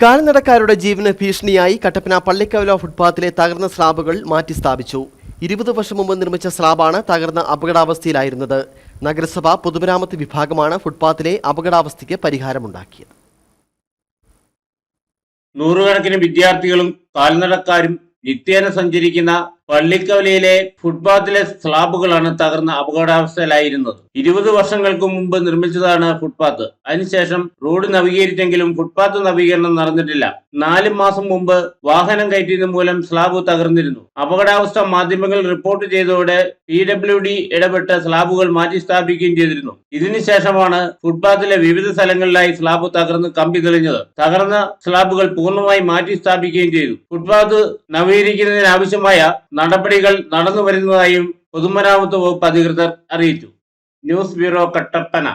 കാൽനടക്കാരുടെ ജീവന് ഭീഷണിയായി കട്ടപ്പന പള്ളിക്കവല ഫുട്പാത്തിലെ തകർന്ന സ്ലാബുകൾ മാറ്റി സ്ഥാപിച്ചു ഇരുപത് വർഷം മുമ്പ് നിർമ്മിച്ച സ്ലാബാണ് തകർന്ന അപകടാവസ്ഥയിലായിരുന്നത്. നഗരസഭ പൊതുമരാമത്ത് വിഭാഗമാണ് ഫുട്പാത്തിലെ അപകടാവസ്ഥയ്ക്ക് പരിഹാരമുണ്ടാക്കിയത്. നൂറുകണക്കിന് വിദ്യാർത്ഥികളും കാൽനടക്കാരും നിത്യേന സഞ്ചരിക്കുന്ന പള്ളിക്കവലയിലെ ഫുട്പാത്തിലെ സ്ലാബുകളാണ് തകർന്ന അപകടാവസ്ഥയിലായിരുന്നത്. ഇരുപത് വർഷങ്ങൾക്ക് മുമ്പ് നിർമ്മിച്ചതാണ് ഫുട്പാത്ത്. അതിനുശേഷം റോഡ് നവീകരിച്ചെങ്കിലും ഫുട്പാത്ത് നവീകരണം നടന്നിട്ടില്ല. നാല് മാസം മുമ്പ് വാഹനം കയറ്റിയത് മൂലം സ്ലാബ് തകർന്നിരുന്നു. അപകടാവസ്ഥ മാധ്യമങ്ങൾ റിപ്പോർട്ട് ചെയ്തതോടെ പി ഡബ്ല്യു ഡി ഇടപെട്ട് സ്ലാബുകൾ മാറ്റി സ്ഥാപിക്കുകയും ചെയ്തിരുന്നു. ഇതിനുശേഷമാണ് ഫുട്പാത്തിലെ വിവിധ സ്ഥലങ്ങളിലായി സ്ലാബ് തകർന്ന് കമ്പി തെളിഞ്ഞത്. തകർന്ന സ്ലാബുകൾ പൂർണമായി മാറ്റി സ്ഥാപിക്കുകയും ചെയ്തു. ഫുട്പാത്ത് നവീകരിക്കുന്നതിനാവശ്യമായ നടപടികൾ നടന്നു വരുന്നതായും പൊതുമരാമത്ത് വകുപ്പ് അധികൃതർ അറിയിച്ചു. News bureau Kattappana.